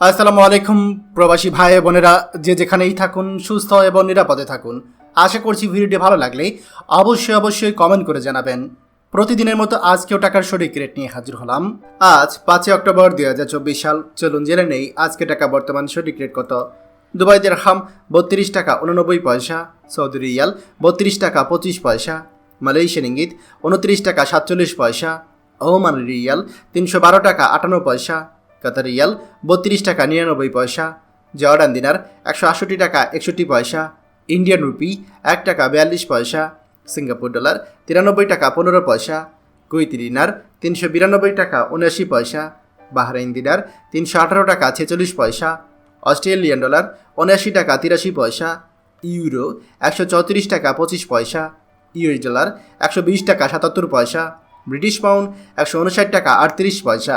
আসসালামু আলাইকুম, প্রবাসী ভাই বোনেরা। যে যেখানেই থাকুন, সুস্থ এবং নিরাপদে থাকুন। আশা করছি ভিডিওটি ভালো লাগলে অবশ্যই অবশ্যই কমেন্ট করে জানাবেন। প্রতিদিনের মতো আজকেও টাকার সঠিক রেট নিয়ে হাজির হলাম। আজ পাঁচই অক্টোবর দুই হাজার চব্বিশ সাল। চলুন জেনে নেই আজকে টাকা বর্তমান সঠিক রেট কত। দুবাই দেড়হাম বত্রিশ টাকা উননব্বই পয়সা, সৌদি রিয়াল বত্রিশ টাকা পঁচিশ পয়সা, মালয়েশিয়ান ইঙ্গিত উনত্রিশ টাকা সাতচল্লিশ পয়সা, ওমান রিয়াল তিনশো বারো টাকা আটান্ন পয়সা কাতার রিয়াল, বত্রিশ টাকা নিরানব্বই পয়সা। জর্ডান দিনার একশো আটষট্টি টাকা একষট্টি পয়সা। ইন্ডিয়ান রুপি, এক টাকা বিয়াল্লিশ পয়সা। সিঙ্গাপুর ডলার, তিরানব্বই টাকা পনেরো পয়সা। কুইতি দিনার তিনশো বিরানব্বই টাকা উনআশি পয়সা। বাহরাইন দিনার তিনশো আঠারো টাকা ছেচল্লিশ পয়সা। অস্ট্রেলিয়ান ডলার, উনআশি টাকা তিরাশি পয়সা। ইউরো, একশো চৌত্রিশ টাকা পঁচিশ পয়সা। ইউএস ডলার, একশো বিশ টাকা সাতাত্তর পয়সা। ব্রিটিশ পাউন্ড, একশো উনষাট টাকা আটত্রিশ পয়সা।